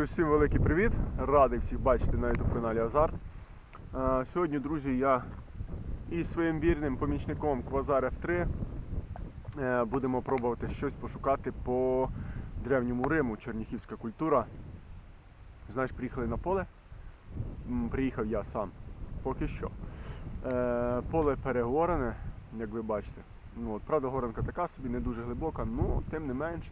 Друзі, всім великий привіт! Радий всіх бачити на youtube каналі Азарт. Е, Сьогодні, друзі, я із своїм вірним помічником Квазар F3 е, будемо пробувати щось пошукати по древньому Риму, черніхівська культура. Знаєш, приїхали на поле. Приїхав я сам. Поки що. Е, Поле перегорене, як ви бачите. Ну, от, правда, горанка така собі, не дуже глибока, ну тим не менш.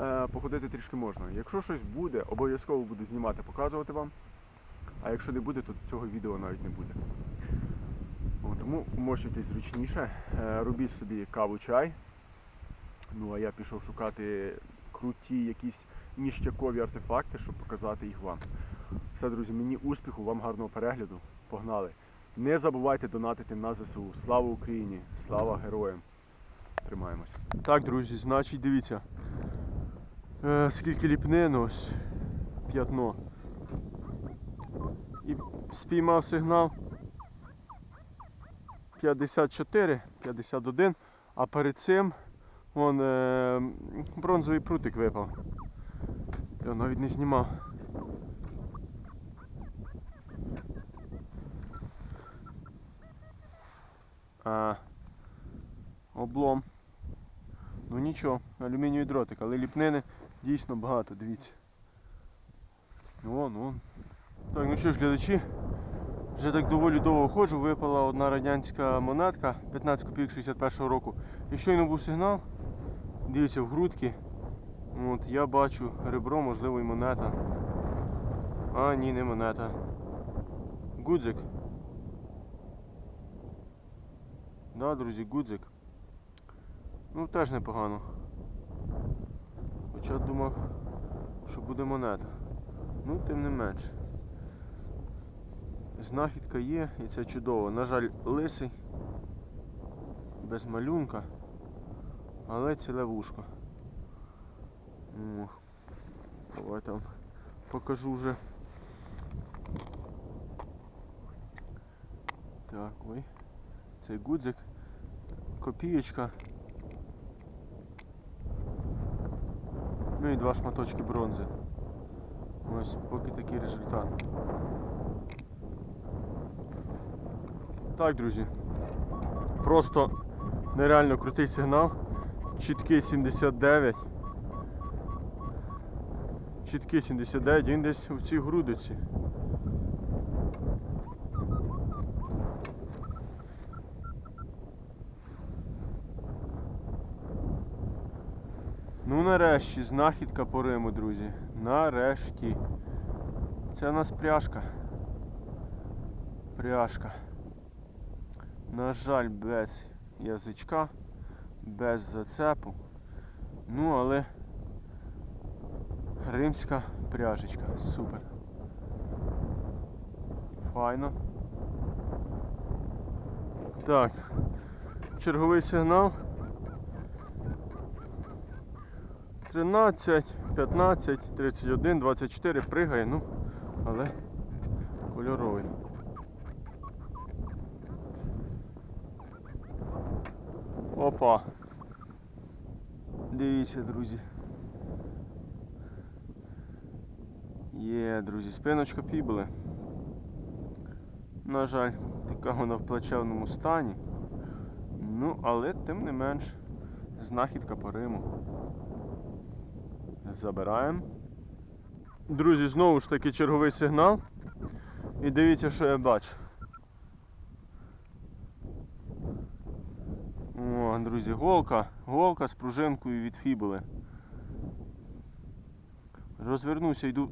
Е, походити трішки можна. Якщо щось буде, обов'язково буду знімати, показувати вам. А якщо не буде, то цього відео навіть не буде. Тому умощуйтесь зручніше, е, робіть собі каву чай. Ну а я пішов шукати круті якісь ніштякові артефакти, щоб показати їх вам. Все, друзі, мені успіху, вам гарного перегляду. Погнали! Не забувайте донатити на ЗСУ. Слава Україні! Слава героям! Тримаємось. Так, друзі, значить, дивіться. Е, скільки ліпнин ось п'ятно. І спіймав сигнал 54, 51, а перед цим вон е, бронзовий прутик випав. Я навіть не знімав. А, облом. Ну нічого, алюмінієвий дротик, але ліпнини дійсно багато, дивіться. Вон, вон. Так, ну що ж, глядачі, вже так доволі довго ходжу, випала одна радянська монетка 15 копійок 61 року. І щойно був сигнал, дивіться, в грудки. От, я бачу ребро, можливо, і монета. А, ні, не монета. Гудзик. Да, друзі, гудзик. Ну теж непогано. Хоча думав, що буде монета. Ну, тим не менш. Знахідка є і це чудово. На жаль, лисий, без малюнка, але ціле вушко. О, давайте покажу вже. Так, ой. Цей гудзик. Копієчка. Ну і два шматочки бронзи. Ось поки такий результат. Так, друзі. Просто нереально крутий сигнал. Чіткий 79. Чіткий 79, він десь в цій грудиці. Ну нарешті, знахідка по Риму, друзі. Нарешті. Це у нас пряжка. Пряжка. На жаль, без язичка, без зацепу. Ну, але римська пряжечка. Супер. Файно. Так. Черговий сигнал. 13, 15, 31, 24 пригає, ну, але кольоровий. Опа. Дивіться, друзі. Є, друзі, спиночка фібули. На жаль, така вона в плачевному стані. Ну, але тим не менш, знахідка по Риму. Забираємо. Друзі, знову ж таки черговий сигнал. І дивіться, що я бачу. О, друзі, голка, голка з пружинкою від фібули. Розвернуся, йду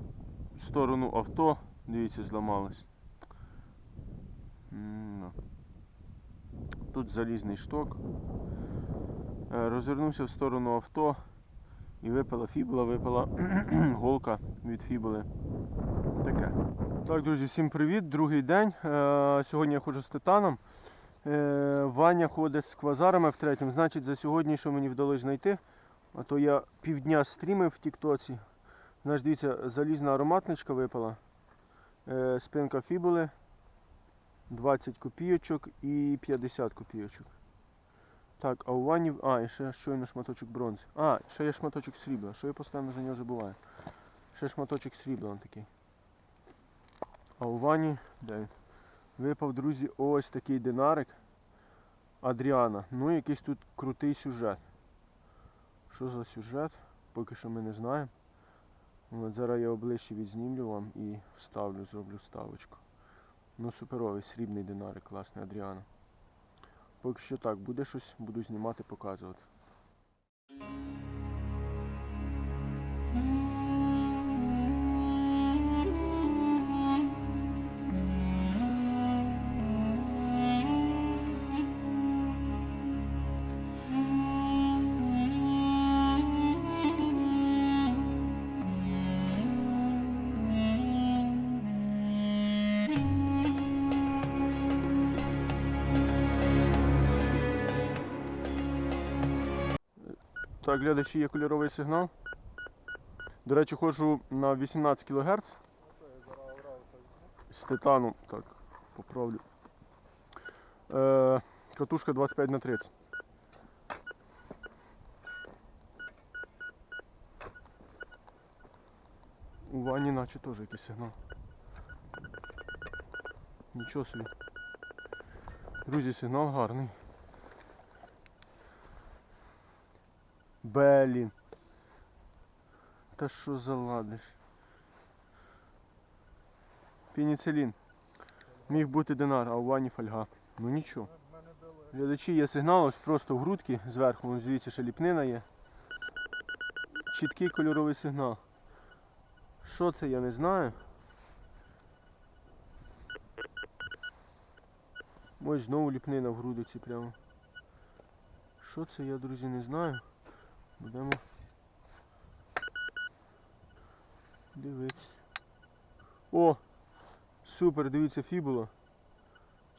в сторону авто. Дивіться, зламалось. Тут залізний шток. Е, Розвернувся в сторону авто. І випала фібула, випала голка від фібули. Таке. Так, друзі, всім привіт. Другий день. Е, Сьогодні я ходжу з титаном. Е, Ваня ходить з квазарами в третьому. Значить, за сьогодні, що мені вдалося знайти, а то я півдня стрімив в Тіктоці. Значить, дивіться, залізна ароматничка випала. Е, Спинка фібули. 20 копійочок і 50 копійочок. Так, а у Вані... А, і ще щойно шматочок бронзи. А, ще є шматочок срібла. Що я постійно за нього забуваю. Ще шматочок срібла он такий. А у Вані, де він? Випав, друзі, ось такий динарик Адріана. Ну, якийсь тут крутий сюжет. Що за сюжет? Поки що ми не знаємо. От зараз я оближче відзнімлю вам і вставлю, зроблю вставочку. Ну, суперовий, срібний динарик, класний Адріана. Поки що так, буде щось, буду знімати, показувати. Так, глядачі, є кольоровий сигнал. До речі, ходжу на 18 кГц. З титану, так, поправлю. Е, катушка 25 на 30. У Вані наче теж якийсь сигнал. Нічого собі. Друзі, сигнал гарний. Блін. Та що за ладиш? Пеніцилін. Міг бути динар, а у вані фольга. Ну нічого. Глядачі є сигнал, ось просто в грудки зверху, звідси ще ліпнина є. Чіткий кольоровий сигнал. Що це, я не знаю. Ось знову ліпнина в грудиці прямо. Що це, я, друзі, не знаю. Будемо дивитися. О! Супер, дивіться, фібула.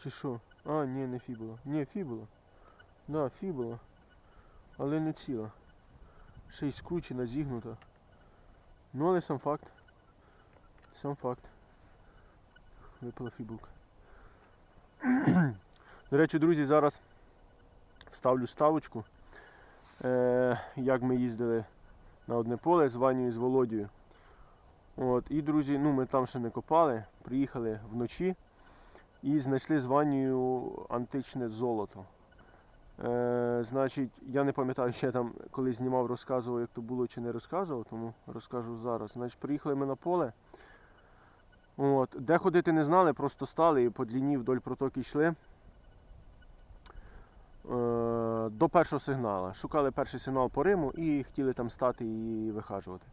Чи що? А, ні, не фібула. Ні, фібула. Да, фібула. Але не ціла. Ще й скручена, зігнута. Ну, але сам факт. Сам факт. Випала фібулка. До речі, друзі, зараз вставлю ставочку як ми їздили на одне поле з Ванею і з Володією. От, і, друзі, ну ми там ще не копали, приїхали вночі і знайшли з Ванею античне золото. Е, значить, я не пам'ятаю, ще там коли знімав, розказував, як то було чи не розказував, тому розкажу зараз. Значить, приїхали ми на поле. От, де ходити не знали, просто стали і по длині вдоль протоки йшли. Е, до першого сигнала. Шукали перший сигнал по Риму і хотіли там стати і вихажувати.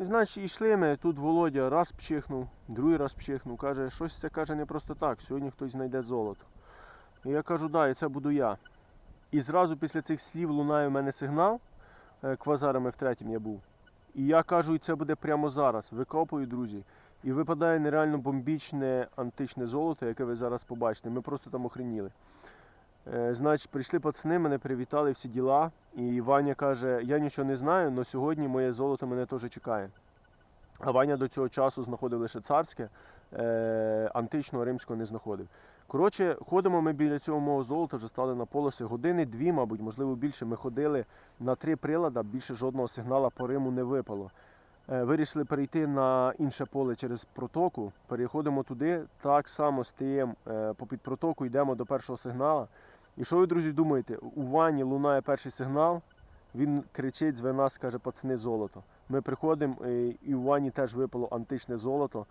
І значить, йшли ми, тут Володя раз пчихнув, другий раз пчихнув, каже, щось це каже не просто так, сьогодні хтось знайде золото. І я кажу, да, і це буду я. І зразу після цих слів лунає в мене сигнал, е, квазарами в третім я був. І я кажу, і це буде прямо зараз. Викопую, друзі. І випадає нереально бомбічне античне золото, яке ви зараз побачите. Ми просто там охреніли. Е, Значить, прийшли пацани, мене привітали всі діла. І Ваня каже, я нічого не знаю, але сьогодні моє золото мене теж чекає. А Ваня до цього часу знаходив лише царське, е, античного римського не знаходив. Коротше, ходимо ми біля цього мого золота, вже стали на полоси години, дві, мабуть, можливо більше. Ми ходили на три прилада, більше жодного сигнала по Риму не випало. Е, Вирішили перейти на інше поле через протоку. Переходимо туди, так само стаємо е, попід протоку, йдемо до першого сигнала. І що ви, друзі, думаєте? У ванні лунає перший сигнал, він кричить, зве нас, каже, пацани, золото. Ми приходимо, е, і у ванні теж випало античне золото.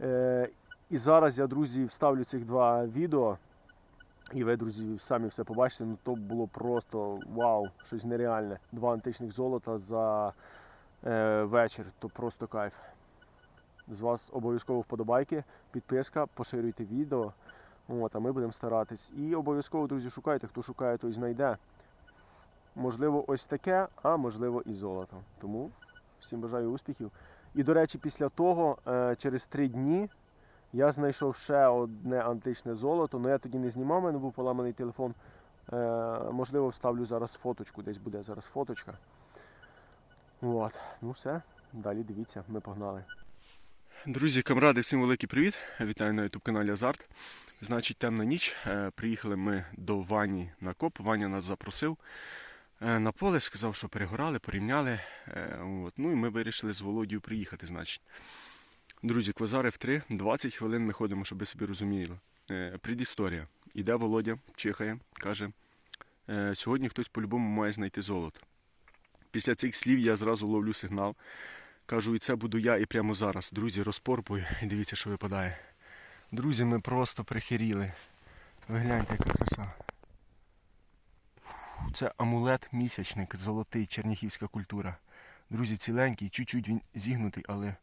Е, І зараз я, друзі, вставлю цих два відео. І ви, друзі, самі все побачите, ну то було просто вау, щось нереальне. Два античних золота за е, вечір, то просто кайф. З вас обов'язково вподобайки, підписка, поширюйте відео. От, а ми будемо старатись. І обов'язково, друзі, шукайте, хто шукає, той знайде. Можливо, ось таке, а можливо і золото. Тому всім бажаю успіхів. І, до речі, після того, е, через три дні, я знайшов ще одне античне золото, але я тоді не знімав, у мене був поламаний телефон. Е, можливо, вставлю зараз фоточку, десь буде зараз фоточка. От, ну все, далі дивіться, ми погнали. Друзі, камради, всім великий привіт! Вітаю на youtube каналі Азарт. Значить, темна ніч. Е, Приїхали ми до Вані на коп. Ваня нас запросив. е, на поле, сказав, що перегорали, порівняли. Е, От. Ну і ми вирішили з Володією приїхати, значить. Друзі, квазари в 3, 20 хвилин ми ходимо, щоб ви собі розуміли. Предісторія. Іде Володя, чихає, каже, «Е, сьогодні хтось по-любому має знайти золото. Після цих слів я зразу ловлю сигнал. Кажу, і це буду я і прямо зараз. Друзі, розпорпую і дивіться, що випадає. Друзі, ми просто прихиріли. Ви гляньте, яка краса. Це амулет-місячник, золотий, черніхівська культура. Друзі, ціленький, чуть-чуть він зігнутий, але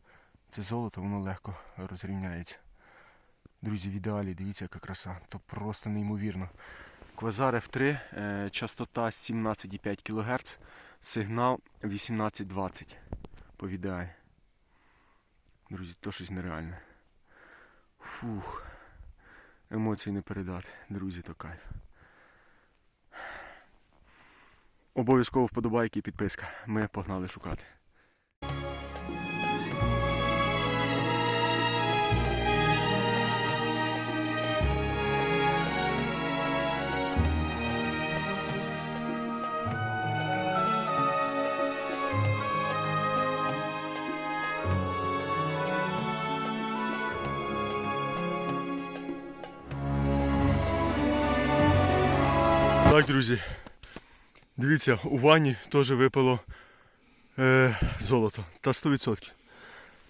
це золото, воно легко розрівняється. Друзі, в ідеалі, дивіться, яка краса. То просто неймовірно. Квазар F3, е, частота 17,5 кГц, сигнал 18-20 по VDI. Друзі, то щось нереальне. Фух. Емоцій не передати. Друзі, то кайф. Обов'язково вподобайки і підписка. Ми погнали шукати. Так, друзі. Дивіться, у ванні теж випало е, золото. Та 100%.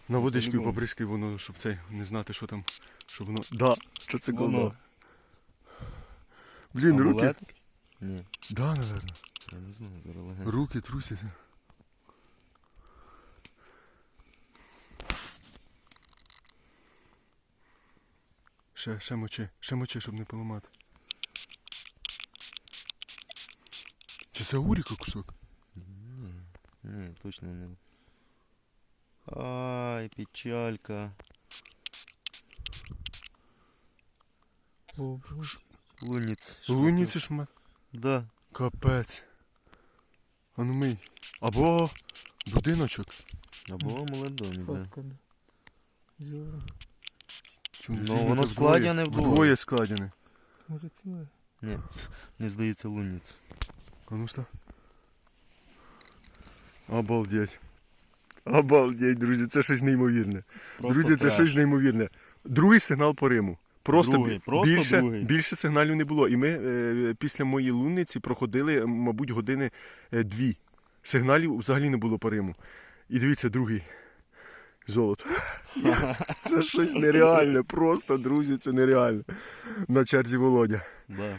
На водичку побризкай воно, щоб цей не знати, що там. Щоб воно. Да, що це Воно. коло. Блін, руки. Ні, Да, наверно. я не знаю, зараз. Руки трусяться. Ще, ще мочи, ще мочи, щоб не поламати. Чи це уріка кусок? Ні, ні, точно не. Ай, печалька. Луніць. Луніці шмат. Да. Капець. А ну мий. Або будиночок. Або амулет да. Фотка, да. Зора. Чому Ну, воно вдвоє? складене вдвоє. Вдвоє складене. Може ціле? Ні, мені здається луніць. А ну ста. Обалдеть. Обалдеть, друзі, це щось неймовірне. друзі, це щось неймовірне. Другий сигнал по Риму. Просто, Другий, просто більше, другий. більше сигналів не було. І ми е, після моєї лунниці проходили, мабуть, години е, дві. Сигналів взагалі не було по Риму. І дивіться, другий. Золото. Це щось нереальне. Просто, друзі, це нереально. На черзі Володя. Да.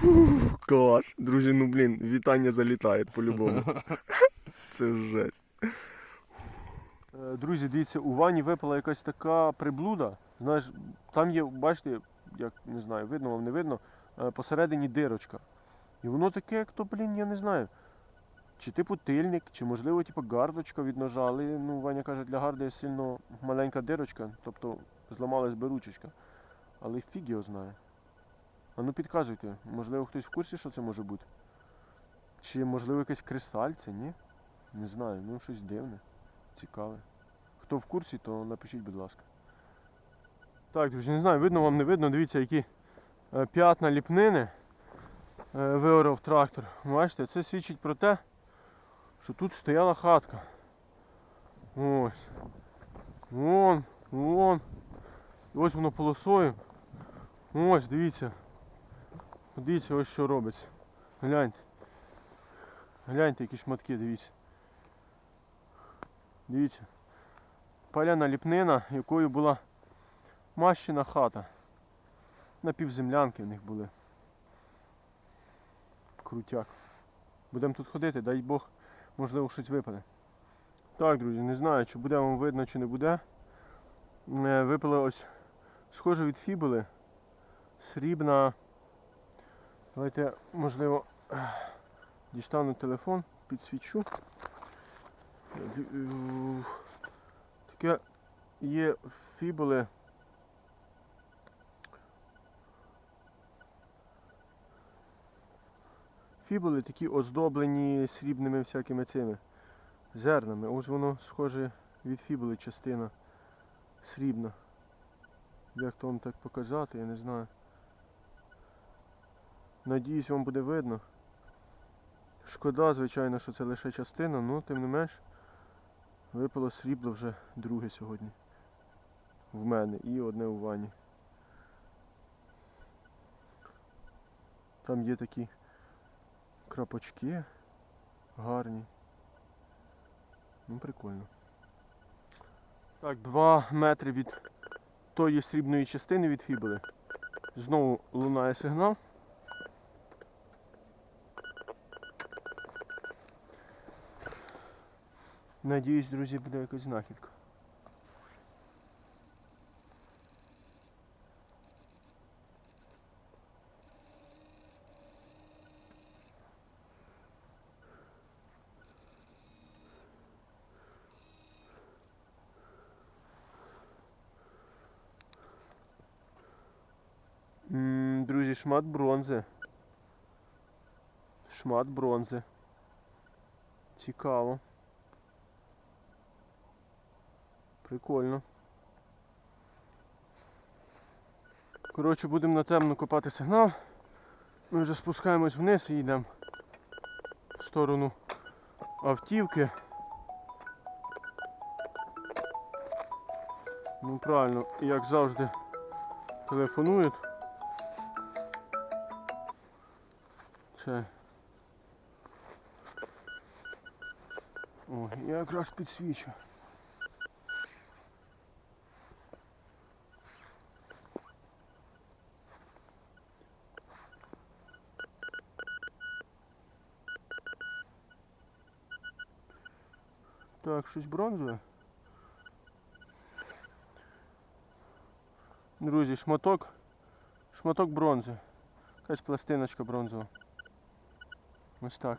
Фух, клас. Друзі, ну блін, вітання залітають по-любому. Це жесть. Е, Друзі, дивіться, у ванні випала якась така приблуда. Знаєш, там є, бачите, як не знаю, видно вам не видно, е, посередині дирочка. І воно таке, як то, блін, я не знаю. Чи типу тильник, чи можливо типу гардочка від ножа, але ну, Ваня каже, для гарди сильно маленька дирочка, тобто зламалась би ручечка. Але фіг його знає. А ну підказуйте, можливо хтось в курсі, що це може бути? Чи можливо якесь кристальце, ні? Не знаю, ну щось дивне, цікаве. Хто в курсі, то напишіть, будь ласка. Так, друзі, не знаю, видно вам не видно, дивіться, які е, п'ятна ліпнини е, виорав трактор. Бачите, це свідчить про те, що тут стояла хатка. Ось. Вон, вон. Ось воно полосою. Ось, дивіться. Дивіться, ось що робиться. Гляньте. Гляньте, які шматки, дивіться. Дивіться. Паляна ліпнина, якою була мащена хата. Напівземлянки в них були. Крутяк. Будемо тут ходити, дай Бог, можливо, щось випаде. Так, друзі, не знаю, чи буде вам видно, чи не буде. Е, Випали ось схоже від фібули. Срібна. Давайте, можливо, дістану телефон, підсвічу. Таке є фібули. Фібули такі оздоблені срібними всякими цими зернами. Ось воно схоже від фібули частина срібна. Як то вам так показати, я не знаю. Надіюсь, вам буде видно. Шкода, звичайно, що це лише частина, але тим не менш випало срібло вже друге сьогодні. В мене і одне у вані. Там є такі крапочки гарні. Ну, прикольно. Так, 2 метри від тої срібної частини від фібули. Знову лунає сигнал. Надіюсь, друзі, буде якась знахідка. М, Друзі, шмат бронзи. Шмат бронзи. Цікаво. Прикольно. Коротше, будемо на темно копати сигнал. Ми вже спускаємось вниз і йдемо в сторону автівки. Ну правильно, як завжди телефонують. Це. О, я якраз підсвічу. Так, щось бронзове. Друзі, шматок. Шматок бронзи. Якась пластиночка бронзова. Ось так.